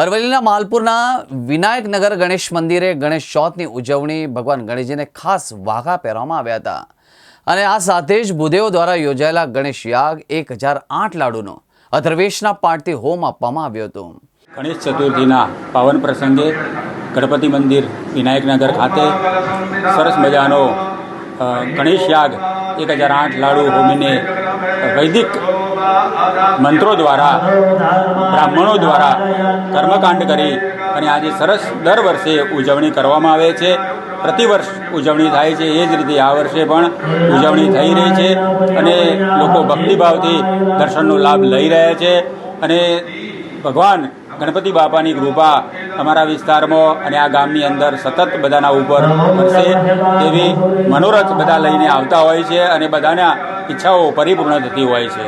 અરવલ્લીના માલપુરના વિનાયકનગર ગણેશ મંદિરે ગણેશ ચોથની ઉજવણી ભગવાન ગણેશજીને ખાસ વાઘા પહેરવામાં આવ્યા હતા. અને આ સાથે જ ભૂદેવો દ્વારા યોજાયેલા ગણેશ યાગ એક હજાર આઠ લાડુનો અધર્વેશના પાઠથી હોમ આપવામાં આવ્યો હતો. ગણેશ ચતુર્થીના પાવન પ્રસંગે ગણપતિ મંદિર વિનાયકનગર ખાતે સરસ મજાનો ગણેશ યાગ એક હજાર આઠ લાડુ હોમીને વૈદિક મંત્રો દ્વારા, બ્રાહ્મણો દ્વારા કર્મકાંડ કરી અને આજે સરસ દર વર્ષે ઉજવણી કરવામાં આવે છે. પ્રતિવર્ષ ઉજવણી થાય છે, એ જ રીતે આ વર્ષે પણ ઉજવણી થઈ રહી છે અને લોકો ભક્તિભાવથી દર્શનનો લાભ લઈ રહ્યા છે અને ભગવાન ગણપતિ બાપાની કૃપા અમારા વિસ્તારમાં અને આ ગામની અંદર સતત બધાના ઉપર વરસે તેવી મનોરથ બધા લઈને આવતા હોય છે અને બધાના ઈચ્છાઓ પરિપૂર્ણ થતી હોય છે.